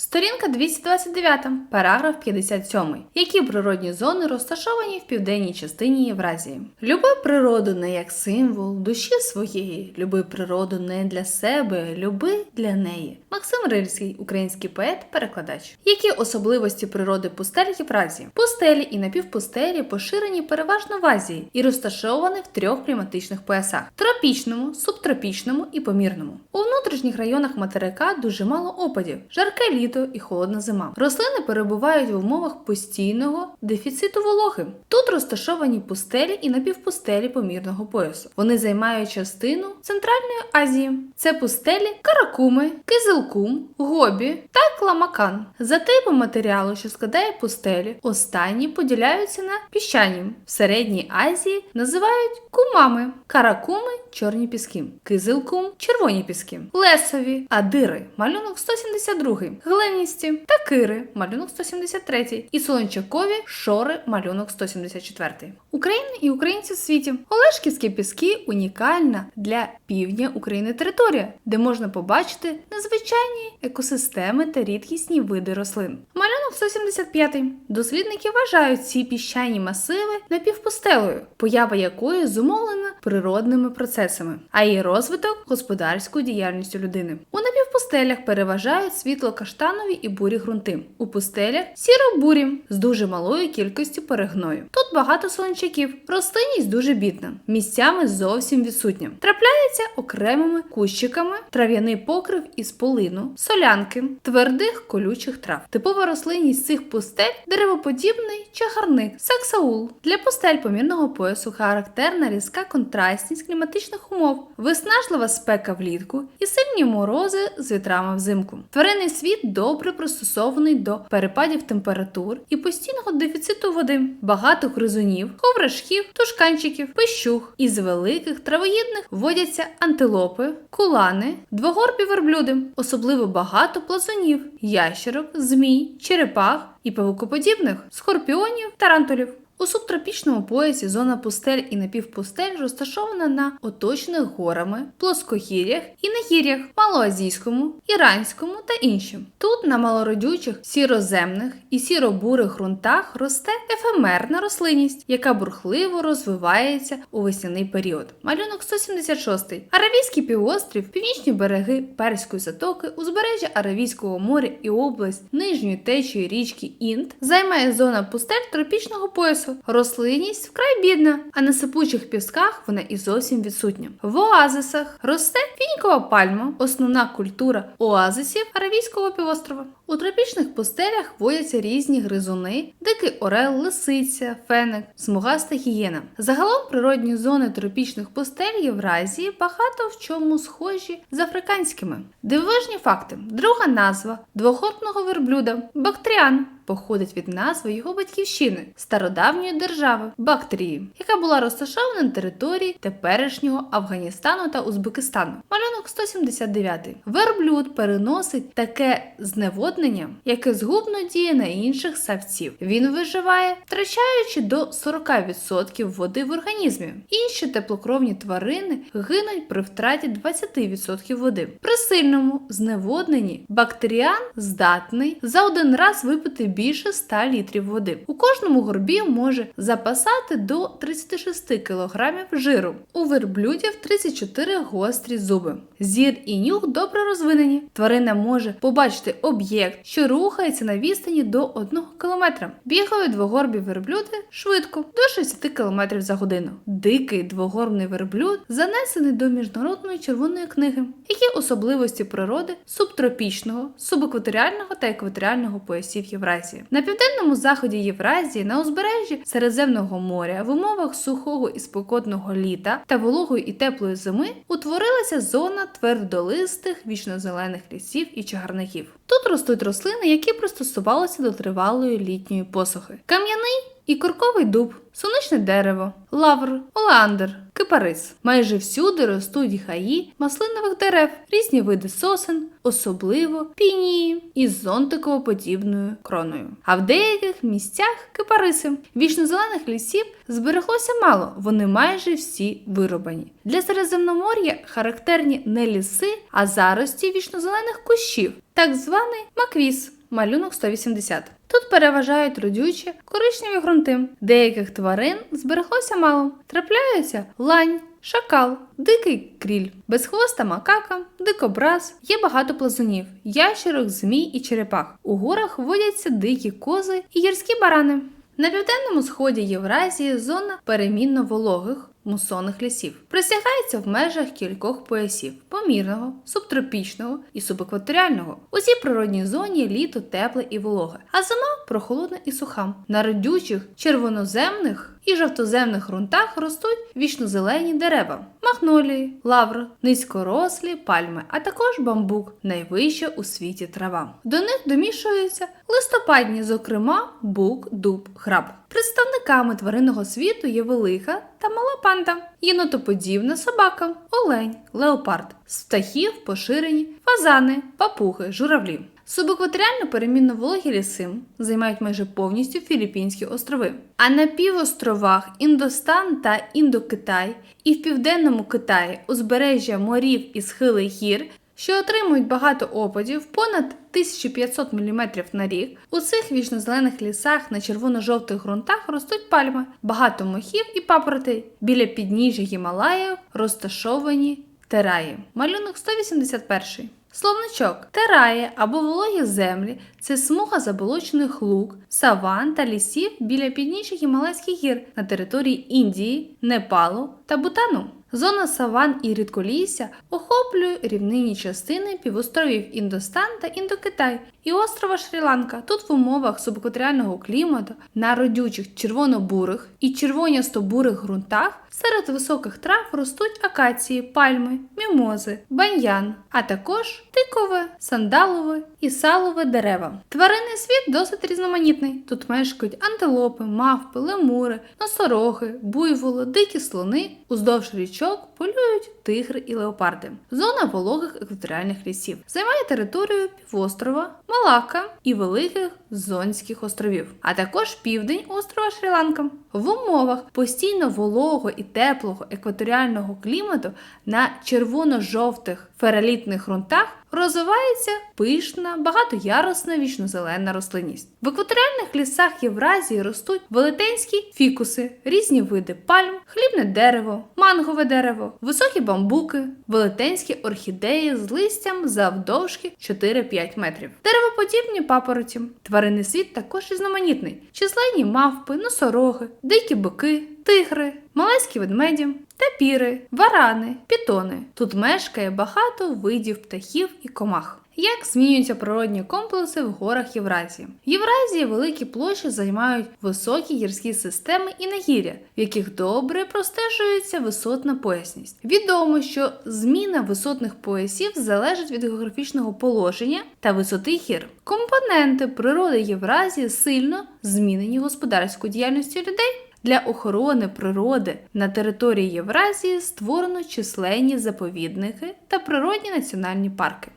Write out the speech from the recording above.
Сторінка 229, параграф 57. Які природні зони розташовані в південній частині Євразії? Люби природу не як символ душі своєї, люби природу не для себе, люби для неї. Максим Рильський, український поет, перекладач. Які особливості природи пустель Євразії? Пустелі і напівпустелі поширені переважно в Азії і розташовані в трьох кліматичних поясах: тропічному, субтропічному і помірному. У внутрішніх районах материка дуже мало опадів, жарке літо і холодна зима. Рослини перебувають в умовах постійного дефіциту вологи. Тут розташовані пустелі і напівпустелі помірного поясу. Вони займають частину Центральної Азії. Це пустелі Каракуми, Кизилкум, Гобі та Кламакан. За типом матеріалу, що складає пустелі, останні поділяються на піщані. В середній Азії називають кумами, каракуми чорні піски, кизилкум червоні піски, лесові, адири, малюнок 172, глиністі та кири, малюнок 173 і солончакові шори, малюнок 174. Україна і українці в світі. Олешківські піски унікальна для півдня України територія, де можна побачити незвичайні екосистеми та рідкісні види рослин. Малюнок 175. Дослідники вважають ці піщані масиви напівпустелою, поява якої зумовлена природними процесами, а її розвиток господарською діяльністю людини. У напівпустелях переважають світло-каштанові і бурі ґрунти. У пустелях сіро-бурі з дуже малою кількістю перегною. Тут багато солончаків, рослинність дуже бідна, місцями зовсім відсутня. Трапляється окремими кущиками трав'яний покрив із полину, солянки, твердих колючих трав. Типова рослинність цих пустель деревоподібний чагарник, саксаул. Для пустель помірного поясу характерна різка контрастність кліматичних умов, виснажлива спека влітку і сильні морози з вітрами взимку. Тваринний світ добре пристосований до перепадів температур і постійного дефіциту води, багато гризунів, ховрашків, тушканчиків, пищух. Із великих травоїдних водяться антилопи, кулани, двогорбі верблюди, особливо багато плазунів, ящерок, змій, черепах і павукоподібних, скорпіонів, тарантулів. У субтропічному поясі зона пустель і напівпустель розташована на оточених горами, плоскогір'ях і нагір'ях, малоазійському, іранському та іншим. Тут на малородючих сіроземних і сіро-бурих ґрунтах росте ефемерна рослинність, яка бурхливо розвивається у весняний період. Малюнок 176. Аравійський півострів, північні береги Перської затоки, узбережжя Аравійського моря і область нижньої течії річки Інд займає зона пустель тропічного поясу. Рослинність вкрай бідна, а на сипучих пісках вона і зовсім відсутня. В оазисах росте фінікова пальма, основна культура оазисів Аравійського півострова. У тропічних пустелях водяться різні гризуни, дикий орел, лисиця, феник, смугаста гієна. Загалом природні зони тропічних пустель Євразії багато в чому схожі з африканськими. Дивовижні факти: друга назва двохортного верблюда Бактріан походить від назви його батьківщини стародавньої держави Бактрії, яка була розташована на території теперішнього Афганістану та Узбекистану. Малюнок 179. Верблюд переносить таке зневоднення, яке згубно діє на інших савців. Він виживає, втрачаючи до 40% води в організмі. Інші теплокровні тварини гинуть при втраті 20% води. При сильному зневодненні бактеріан здатний за один раз випити більше 100 літрів води. У кожному горбі може запасати до 36 кг жиру. У верблюдів 34 гострі зуби. Зір і нюх добре розвинені. Тварина може побачити об'єкт, що рухається на відстані до 1 км. Бігають двогорбі верблюди швидко до 60 км за годину. Дикий двогорбний верблюд занесений до міжнародної червоної книги. Які особливості природи субтропічного, субекваторіального та екваторіального поясів Євразії? На південному заході Євразії, на узбережжі Середземного моря, в умовах сухого і спекотного літа та вологої і теплої зими утворилася зона твердолистих вічнозелених лісів і чагарників. Тут ростуть рослини, які пристосувалися до тривалої літньої посухи. Кам'яний і корковий дуб, сонячне дерево, лавр, олеандр, кипарис. Майже всюди ростуть гаї маслинових дерев, різні види сосен, особливо пінії із зонтиково-подібною кроною. А в деяких місцях кипариси. Вічнозелених лісів збереглося мало, вони майже всі вирубані. Для Середземномор'я характерні не ліси, а зарості вічнозелених кущів так званий маквіз, малюнок 180. Тут переважають родючі коричневі ґрунти. Деяких тварин збереглося мало. Трапляються лань, шакал, дикий кріль, безхвоста макака, дикобраз. Є багато плазунів, ящерок, змій і черепах. У горах водяться дикі кози і гірські барани. На південному сході Євразії зона перемінно вологих мусонних лісів. Присягається в межах кількох поясів помірного, субтропічного і субекваторіального. У цій природній зоні літо тепле і вологе, а зима прохолодна і суха. На родючих, червоноземних і жовтоземних ґрунтах ростуть вічнозелені дерева, магнолії, лавр, низькорослі пальми, а також бамбук, найвища у світі трава. До них домішуються листопадні, зокрема, бук, дуб, граб. Представниками тваринного світу є велика та мала панда, єнотоподібна собака, олень, леопард, з птахів поширені фазани, папуги, журавлі. Субекваторіально перемінно вологі ліси займають майже повністю Філіппінські острови. А на півостровах Індостан та Індокитай і в південному Китаї узбережжя морів і схили гір, що отримують багато опадів, понад 1500 мм на рік, у цих вічно-зелених лісах на червоно-жовтих ґрунтах ростуть пальми, багато мохів і папоротей. Біля підніжжя Гімалаїв розташовані тераї. Малюнок 181. Словничок тераї або вологі землі це смуга заболочених луг, саван та лісів біля підніжжя Гімалайських гір на території Індії, Непалу та Бутану. Зона саван і рідколісся охоплює рівнинні частини півостровів Індостан та Індокитай і острова Шрі-Ланка. Тут в умовах субекваторіального клімату на родючих червоно-бурих і червонясто-бурих ґрунтах серед високих трав ростуть акації, пальми, мімози, баньян, а також тикове, сандалове і салове дерева. Тваринний світ досить різноманітний. Тут мешкають антилопи, мавпи, лемури, носороги, буйволи, дикі слони, уздовж річок полюють тигри і леопарди. Зона вологих екваторіальних лісів займає територію півострова, Малака і великих Зонських островів, а також південь острова Шрі-Ланка. В умовах постійно вологого і теплого екваторіального клімату на червоно-жовтих фералітних ґрунтах розвивається пишна, багатоярусна вічнозелена рослинність. В екваторіальних лісах Євразії ростуть велетенські фікуси, різні види пальм, хлібне дерево, мангове дерево, високі бамбуки, велетенські орхідеї з листям завдовжки 4-5 метрів, деревоподібні папороті. Тваринний світ також різноманітний: численні мавпи, носороги, дикі бики, тигри, малайські ведмеді, тапіри, варани, пітони. Тут мешкає багато видів птахів і комах. Як змінюються природні комплекси в горах Євразії? В Євразії великі площі займають високі гірські системи і нагір'я, в яких добре простежується висотна поясність. Відомо, що зміна висотних поясів залежить від географічного положення та висоти гір. Компоненти природи Євразії сильно змінені господарською діяльністю людей. Для охорони природи на території Євразії створено численні заповідники та природні національні парки.